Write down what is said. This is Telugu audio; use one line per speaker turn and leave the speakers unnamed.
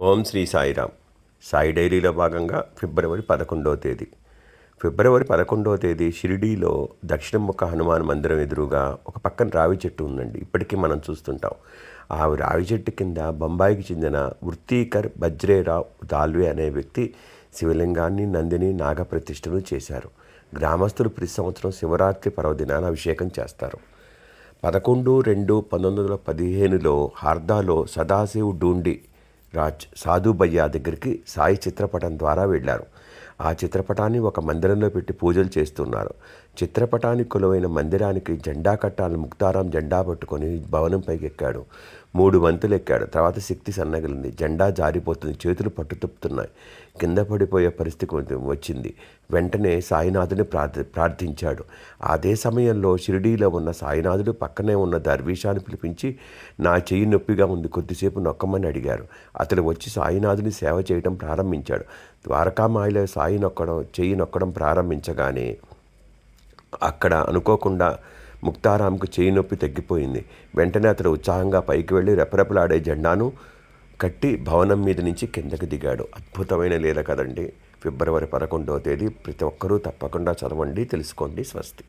ఓం శ్రీ సాయిరామ్. సాయి డైరీలో భాగంగా ఫిబ్రవరి పదకొండవ తేదీ. ఫిబ్రవరి పదకొండవ తేదీ షిరిడీలో దక్షిణముఖ హనుమాన్ మందిరం ఎదురుగా ఒక పక్కన రావి చెట్టు ఉందండి. ఇప్పటికీ మనం చూస్తుంటాం. ఆ రావి చెట్టు కింద బొంబాయికి చెందిన వృత్తీకర్ బజ్రేరావ్ దాల్వే అనే వ్యక్తి శివలింగాన్ని నందిని నాగప్రతిష్ఠను చేశారు. గ్రామస్తులు ప్రతి సంవత్సరం శివరాత్రి పర్వదినాన అభిషేకం చేస్తారు. పదకొండు రెండు పంతొమ్మిది వందల పదిహేనులో హార్దాలో సదాశివ్ డూండి రాజ్ సాధుబయ్య దగ్గరికి సాయి చిత్రపటం ద్వారా వెళ్ళారు. ఆ చిత్రపటాన్ని ఒక మందిరంలో పెట్టి పూజలు చేస్తున్నారు. చిత్రపటానికి కొలువైన మందిరానికి జెండా కట్టాలని ముక్తారాం జెండా పట్టుకొని భవనం పైకెక్కాడు. మూడు వంతులు ఎక్కాడు తర్వాత శక్తి సన్నగిలింది. జెండా జారిపోతుంది. చేతులు పట్టుతుప్పుతున్నాయి. కింద పడిపోయే పరిస్థితి కొంచెం వచ్చింది. వెంటనే సాయినాథుని ప్రార్థి ప్రార్థించాడు. అదే సమయంలో షిరిడీలో ఉన్న సాయినాథుడు పక్కనే ఉన్న దర్వీషాన్ని పిలిపించి నా చెయ్యి నొప్పిగా ఉంది. కొద్దిసేపు నొక్కమని అడిగారు. అతడు వచ్చి సాయినాథుని సేవ చేయడం ప్రారంభించాడు. ద్వారకామాయిలో సాయి నొక్కడం చెయ్యి నొక్కడం ప్రారంభించగానే అక్కడ అనుకోకుండా ముక్తారాంకు చేయి నొప్పి తగ్గిపోయింది. వెంటనే అతడు ఉత్సాహంగా పైకి వెళ్ళి రెపరెపలాడే జెండాను కట్టి భవనం మీద నుంచి కిందకి దిగాడు. అద్భుతమైన లీల కదండి. ఫిబ్రవరి పదకొండవ తేదీ ప్రతి ఒక్కరూ తప్పకుండా చదవండి తెలుసుకోండి. స్వస్తి.